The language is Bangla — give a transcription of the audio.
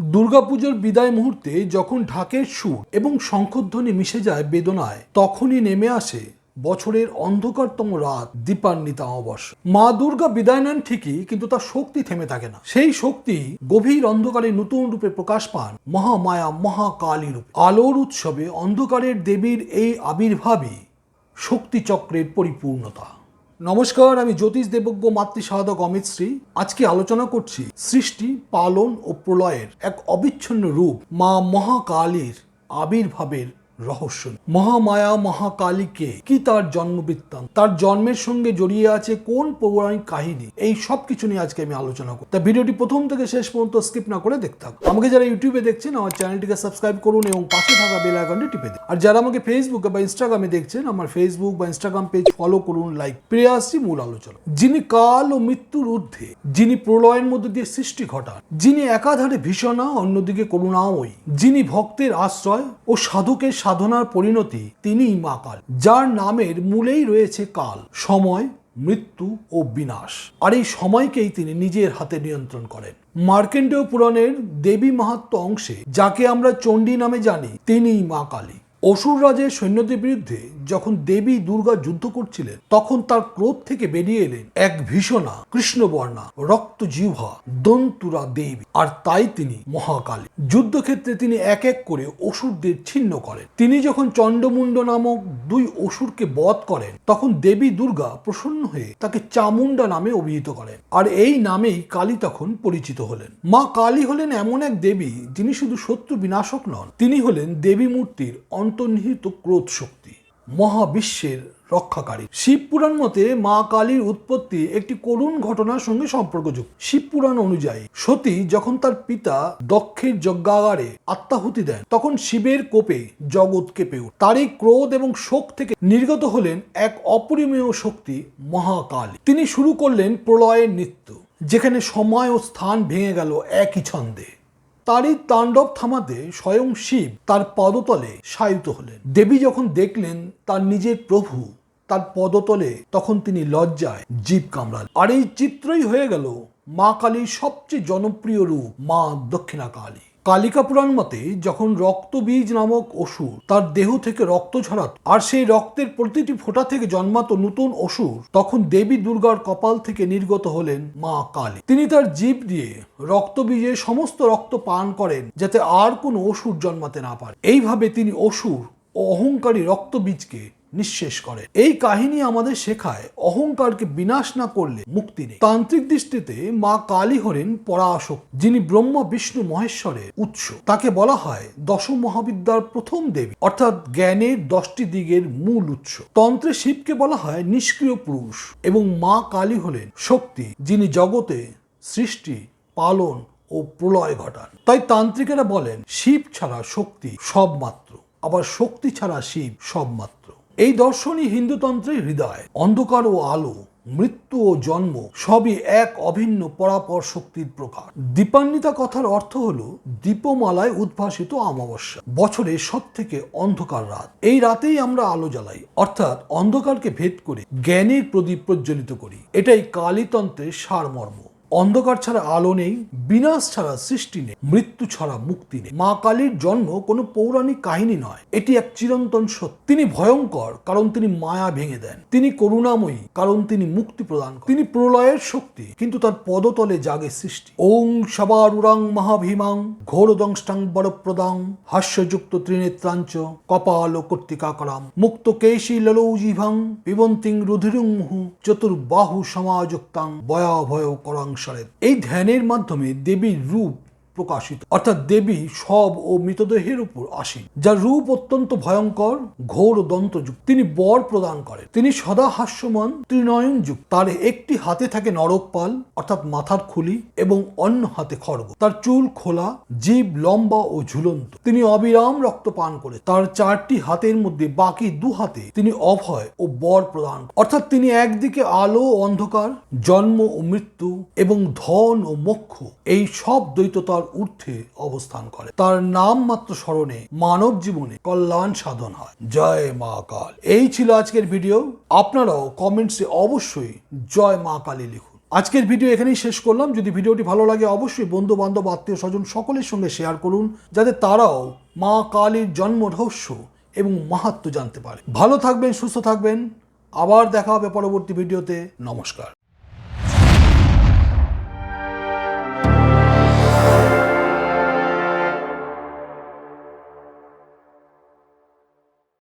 দুর্গাপুজোর বিদায় মুহূর্তে যখন ঢাকের সুর এবং শঙ্খধ্বনি মিশে যায় বেদনায়, তখনই নেমে আসে বছরের অন্ধকারতম রাত দীপান্বিতা অমাবস্যা। মা দুর্গা বিদায় নেন ঠিকই, কিন্তু তার শক্তি থেমে থাকে না। সেই শক্তি গভীর অন্ধকারে নতুন রূপে প্রকাশ পান মহামায়া মহাকালী রূপ। আলোর উৎসবে অন্ধকারের দেবীর এই আবির্ভাবই শক্তিচক্রের পরিপূর্ণতা। নমস্কার, আমি জ্যোতিষ দেবজ্ঞ মাতৃ সাধক অমিত শ্রী। আজকে আলোচনা করছি সৃষ্টি, পালন ও প্রলয়ের এক অবিচ্ছিন্ন রূপ, মা মহাকালীর আবির্ভাবের রহস্য মহামায়া মহাকালীকে কি তার জন্মবৃত্তান্ত? তার জন্মের সঙ্গে জড়িয়ে আছে কোন পৌরাণিক কাহিনী? এই সব কিছু নিয়ে আজকে আমি আলোচনা করব। তা ভিডিওটি প্রথম থেকে শেষ পর্যন্ত স্কিপ না করে দেখতে থাকুন। আমাকে যারা ইউটিউবে দেখছেন, আমার চ্যানেলটিকে সাবস্ক্রাইব করুন এবং পাশে থাকা বেল আইকনটি টিপে দিন। আর যারা আমাকে ফেসবুকে বা ইনস্টাগ্রামে দেখছেন, আমার ফেসবুক বা ইনস্টাগ্রাম পেজ ফলো করুন লাইক ফিরে আসছি মূল আলোচনা। যিনি কাল ও মৃত্যুর ঊর্ধ্বে, যিনি প্রলয়ের মধ্যে দিয়ে সৃষ্টি ঘটান, যিনি একাধারে ভীষণা, অন্যদিকে করুণাময়ী, যিনি ভক্তের আশ্রয় ও সাধকের সাধনার পরিণতি তিনিই মা কাল, যার নামের মূলেই রয়েছে কাল, সময়, মৃত্যু ও বিনাশ। আর এই সময়কেই তিনি নিজের হাতে নিয়ন্ত্রণ করেন। মার্কেন্ডেয় পুরাণের দেবী মাহাত্ম অংশে, যাকে আমরা চণ্ডী নামে জানি, তিনিই মা কালী। অসুর রাজের সৈন্যদের বিরুদ্ধে যখন দেবী দুর্গা যুদ্ধ করছিলেন, তখন তার ক্রোধ থেকে বেরিয়ে এলেন এক ভীষণা কৃষ্ণবর্ণা রক্ত জিহ্বা দন্তুরা দেবী। আর তাই তিনি মহাকালী। যুদ্ধক্ষেত্রে তিনি এক এক করে অসুরদের ছিন্ন করেন। তিনি যখন চণ্ডমুণ্ড নামক দুই অসুরকে বধ করেন, তখন দেবী দুর্গা প্রসন্ন হয়ে তাকে চামুন্ডা নামে অভিহিত করেন। আর এই নামেই কালী তখন পরিচিত হলেন। মা কালী হলেন এমন এক দেবী যিনি শুধু শত্রু বিনাশক নন, তিনি হলেন দেবী মূর্তির অন্তর্নিহিত ক্রোধ শক্তি, মহাবিশ্বের রক্ষাকারী। শিব পুরাণ মতে মা কালীর উৎপত্তি একটি করুণ ঘটনার সঙ্গে সম্পর্কযুক্ত। শিব পুরাণ অনুযায়ী, সতী যখন তার পিতা দক্ষের যজ্ঞাগারে আত্মাহুতি দেন, তখন শিবের কোপে জগৎ কেঁপে ওঠে। তারই ক্রোধ এবং শোক থেকে নির্গত হলেন এক অপরিমেয় শক্তি, মহাকালী। তিনি শুরু করলেন প্রলয়ের নৃত্য, যেখানে সময় ও স্থান ভেঙে গেল একই ছন্দে। তারই তাণ্ডব থামাতে স্বয়ং শিব তার পদতলে সায়িত হলেন। দেবী যখন দেখলেন তার নিজের প্রভু, তার পদতলে তখন তিনি লজ্জায় জীব কামড়ালেন। আর এই চিত্রই হয়ে গেল মা কালীর সবচেয়ে জনপ্রিয় রূপ, মা দক্ষিণা কালী কালিকা পুরাণ মতে, যখন রক্তবীজ নামক অসুর তার দেহ থেকে রক্ত ঝরাত আর সেই রক্তের প্রতিটি ফোঁটা থেকে জন্মাত নতুন অসুর, তখন দেবী দুর্গার কপাল থেকে নির্গত হলেন মা কালী। তিনি তার জীব দিয়ে রক্তবীজের সমস্ত রক্ত পান করেন যাতে আর কোনো অসুর জন্মাতে না পারে। এইভাবে তিনি অসুর ও অহংকারী রক্তবীজকে নিঃশেষ করে। এই কাহিনী আমাদের শেখায় অহংকারকে বিনাশ না করলে মুক্তি নেই। তান্ত্রিক দৃষ্টিতে মা কালী হলেন পরাশক যিনি ব্রহ্মা, বিষ্ণু, মহেশ্বরের উৎস। তাকে বলা হয় দশ মহাবিদ্যার প্রথম দেবী, অর্থাৎ জ্ঞানের দশটি দিকের মূল উৎস। তন্ত্রে শিবকে বলা হয় নিষ্ক্রিয় পুরুষ এবং মা কালী হলেন শক্তি, যিনি জগতে সৃষ্টি, পালন ও প্রলয় ঘটান। তাই তান্ত্রিকেরা বলেন, শিব ছাড়া শক্তি সব মাত্র আবার শক্তি ছাড়া শিব সব মাত্র এই দর্শনই হিন্দুতন্ত্রের হৃদয়। অন্ধকার ও আলো, মৃত্যু ও জন্ম, সবই এক অভিন্ন পরাপর শক্তির প্রকার। দীপান্বিতা কথার অর্থ হলো দীপমালায় উদ্ভাসিত অমাবস্যা বছরে সব থেকে অন্ধকার রাত। এই রাতেই আমরা আলো জ্বালাই, অর্থাৎ অন্ধকারকে ভেদ করে জ্ঞানের প্রদীপ প্রজ্বলিত করি। এটাই কালীতন্ত্রের সারমর্ম। অন্ধকার ছাড়া আলো নেই, বিনাশ ছাড়া সৃষ্টি নেই, মৃত্যু ছাড়া মুক্তি নেই। মা কালীর জন্ম কোনো পৌরাণিক কাহিনী নয়। এটি এক চিরন্তন সত্য। তিনি ভয়ঙ্কর, কারণ তিনি মায়া ভেঙে দেন। তিনি করুণাময়ী, কারণ তিনি মুক্তি প্রদান করেন। তিনি প্রলয়ের শক্তি, কিন্তু তার পদতলে জাগে সৃষ্টি। ওং সবারুরাং মহাভীমাং, ঘোরদংষ্টাং বরপ্রদাং, হাস্যযুক্ত ত্রিনেত্রাঞ্চ কপাল ও কর্তিকাকরাম মুক্ত কেশী ললৌজিভাং পিবন্তিং রুধিরুং চতুর্বাহু সমাযুক্তাং ভয়াভয় করাং সংসারের এই ধ্যানের মাধ্যমে দেবীর রূপ প্রকাশিত। অর্থাৎ দেবী সব ও মৃতদেহের উপর আসেন, যার রূপ অত্যন্ত ভয়ঙ্কর, ঘোর ও দন্তযুক্ত। তিনি বর প্রদান করেন। তিনি সদা হাস্যমান ত্রিনয়ন যুক্ত তার একটি হাতে থাকে নরকপাল অর্থাৎ মাথার খুলি, এবং অন্য হাতে খড়গ। তার চুল খোলা, জীব লম্বা ও ঝুলন্ত। তিনি অবিরাম রক্ত পান করে। তার চারটি হাতের মধ্যে বাকি দু হাতে তিনি অভয় ও বর প্রদান অর্থাৎ তিনি একদিকে আলো অন্ধকার, জন্ম ও মৃত্যু, এবং ধন ও মোক্ষ। এই সব দ্বৈততার ঊর্ধ্বে অবস্থান করে। তার নাম মাত্র স্মরণে মানব জীবনে কল্যাণ সাধন হয়। জয় মা কাল। এই ছিল আজকের ভিডিও। আপনারাও কমেন্টসে অবশ্যই জয় মা কালী লিখুন। আজকের ভিডিও এখানেই শেষ করলাম। যদি ভিডিওটি ভালো লাগে, অবশ্যই বন্ধু বান্ধব আত্মীয় স্বজন সকলের সঙ্গে শেয়ার করুন, যাতে তারাও মা কালীর জন্ম রহস্য এবং মাহাত্ম জানতে পারে। ভালো থাকবেন, সুস্থ থাকবেন। আবার দেখা হবে পরবর্তী ভিডিওতে। নমস্কার।